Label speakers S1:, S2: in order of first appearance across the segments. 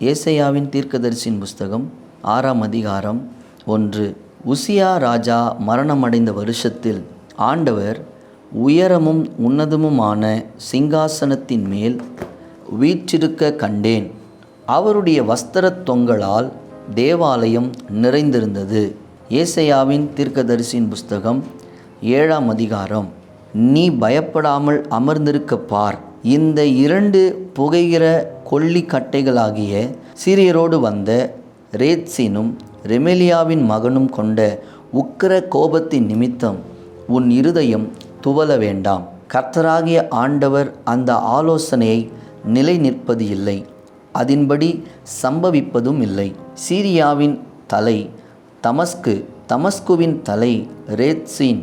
S1: ஏசையாவின் தீர்க்கதரிசின் புஸ்தகம் ஆறாம் அதிகாரம் ஒன்று. உசியா ராஜா மரணமடைந்த வருஷத்தில் ஆண்டவர் உயரமும் உன்னதமுமான சிங்காசனத்தின் மேல் வீற்றிருக்க கண்டேன். அவருடைய வஸ்திரத் தொங்கலால் தேவாலயம் நிறைந்திருந்தது. ஏசையாவின் தீர்க்கதரிசின் புஸ்தகம் ஏழாம் அதிகாரம். நீ பயப்படாமல் அமர்ந்திருக்க பார். இந்த இரண்டு புகைகிற கொல்லி கட்டைகளாகிய சீரியரோடு வந்த ரேத்சினும் ரெமெலியாவின் மகனும் கொண்ட உக்கிர கோபத்தின் நிமித்தம் உன் இருதயம் துவல வேண்டாம். கர்த்தராகிய ஆண்டவர் அந்த ஆலோசனையை நிலை நிற்பது இல்லை. அதன்படி சம்பவிப்பதும் இல்லை. சீரியாவின் தலை தமஸ்கு தமஸ்குவின் தலை ரேத்சீன்.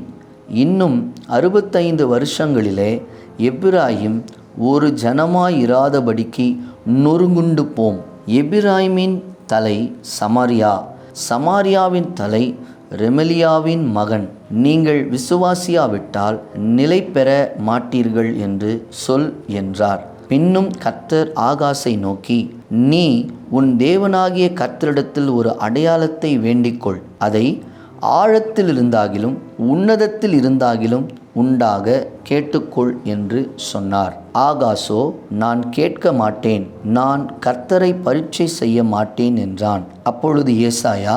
S1: இன்னும் அறுபத்தைந்து வருஷங்களிலே எப்ராஹிம் ஒரு ஜனமாயிராதபடிக்கு நொறுங்குண்டு போம். எபிராயிமின் தலை சமாரியா. சமாரியாவின் தலை ரெமலியாவின் மகன். நீங்கள் விசுவாசியாவிட்டால் நிலை பெற மாட்டீர்கள் என்று சொல் என்றார். பின்னும் கர்த்தர் ஆகாசை நோக்கி நீ உன் தேவனாகிய கர்த்தரிடத்தில் ஒரு அடையாளத்தை வேண்டிக்கொள். அதை ஆழத்தில் இருந்தாகிலும் உன்னதத்தில் இருந்தாகிலும் உண்டாக கேட்டுக்கொள் என்று சொன்னார். ஆகாசோ நான் கேட்க மாட்டேன். நான் கர்த்தரை பரீட்சை செய்ய மாட்டேன் என்றான். அப்பொழுது ஏசாயா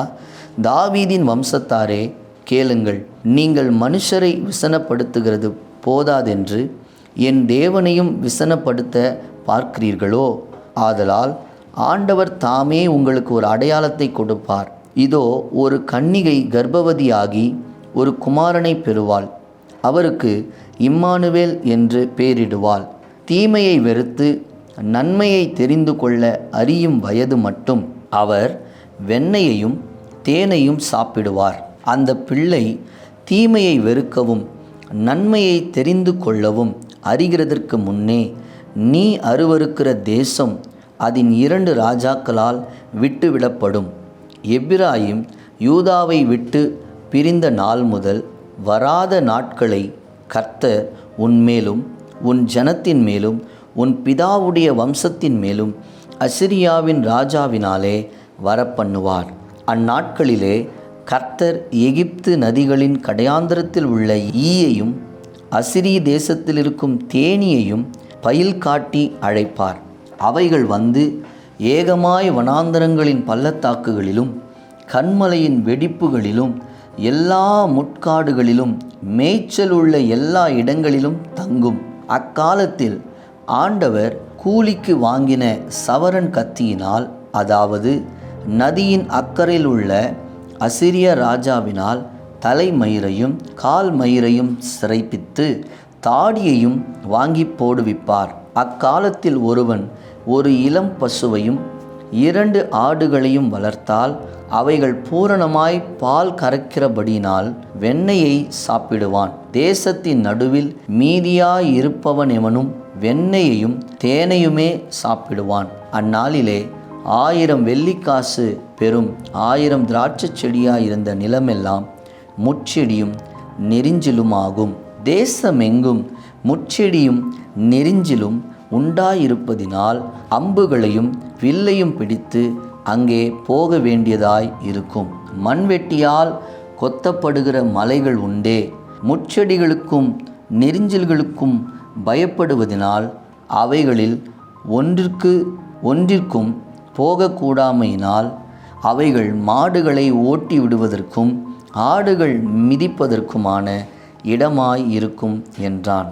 S1: தாவீதின் வம்சத்தாரே கேளுங்கள். நீங்கள் மனுஷரை விசனப்படுத்துகிறது போதாதென்று என் தேவனையும் விசனப்படுத்த பார்க்கிறீர்களோ? ஆதலால் ஆண்டவர் தாமே உங்களுக்கு ஒரு அடையாளத்தை கொடுப்பார். இதோ ஒரு கன்னிகை கர்ப்பவதியாகி ஒரு குமாரனை பெறுவாள். அவருக்கு இம்மானுவேல் என்று பெயரிடுவாள் தீமையை வெறுத்து நன்மையை தெரிந்து கொள்ள அறியும் வயது மட்டும் அவர் வெண்ணையையும் தேனையும் சாப்பிடுவார். அந்த பிள்ளை தீமையை வெறுக்கவும் நன்மையை தெரிந்து கொள்ளவும் அறிகிறதற்கு முன்னே நீ அருவருக்கிற தேசம் அதன் இரண்டு ராஜாக்களால் விட்டுவிடப்படும். எப்ராயிம் யூதாவை விட்டு பிரிந்த நாள் முதல் வராத நாட்களை கர்த்தர் உன்மேலும் உன் ஜனத்தின் மேலும் உன் பிதாவுடைய வம்சத்தின் மேலும் அசிரியாவின் ராஜாவினாலே வரப்பண்ணுவார். அந்நாட்களிலே கர்த்தர் எகிப்து நதிகளின் கடையாந்திரத்தில் உள்ள ஈயையும் அசிரி தேசத்தில் இருக்கும் தேனியையும் பயில் காட்டி அழைப்பார். அவைகள் வந்து ஏகமாய் வனாந்தரங்களின் பள்ளத்தாக்குகளிலும் கண்மலையின் வெடிப்புகளிலும் எல்லா முட்காடுகளிலும் மேய்ச்சல் உள்ள எல்லா இடங்களிலும் தங்கும். அக்காலத்தில் ஆண்டவர் கூலிக்கு வாங்கின சவரன் கத்தியினால் அதாவது நதியின் அக்கறையில் உள்ள அசிரிய ராஜாவினால் தலைமயிரையும் கால் மயிரையும் சிறைப்பித்து தாடியையும் வாங்கி போடுவிப்பார். அக்காலத்தில் ஒருவன் ஒரு இளம் பசுவையும் இரண்டு ஆடுகளையும் வளர்த்தால் அவைகள் பூரணமாய் பால் கறக்கிறபடியினால் வெண்ணெயை சாப்பிடுவான். தேசத்தின் நடுவில் மீதியாயிருப்பவன் எவனும் வெண்ணெயையும் தேனையுமே சாப்பிடுவான். அந்நாளிலே ஆயிரம் வெள்ளிக்காசு பெறும் ஆயிரம் திராட்சைச் செடியாயிருந்த நிலமெல்லாம் முட்செடியும் நெறிஞ்சிலுமாகும் தேசமெங்கும் முட்செடியும் நெறிஞ்சிலும் உண்டாயிருப்பதினால் அம்புகளையும் வில்லையும் பிடித்து அங்கே போக வேண்டியதாய் இருக்கும். மண்வெட்டியால் கொத்தப்படுகிற மலைகள் உண்டே. முட்செடிகளுக்கும் நெரிஞ்சில்களுக்கும் பயப்படுவதினால் அவைகளில் ஒன்றிற்கு ஒன்றிற்கும் போகக்கூடாமையினால் அவைகள் மாடுகளை ஓட்டி விடுவதற்கும் ஆடுகள் மிதிப்பதற்குமான இடமாய் இருக்கும் என்றான்.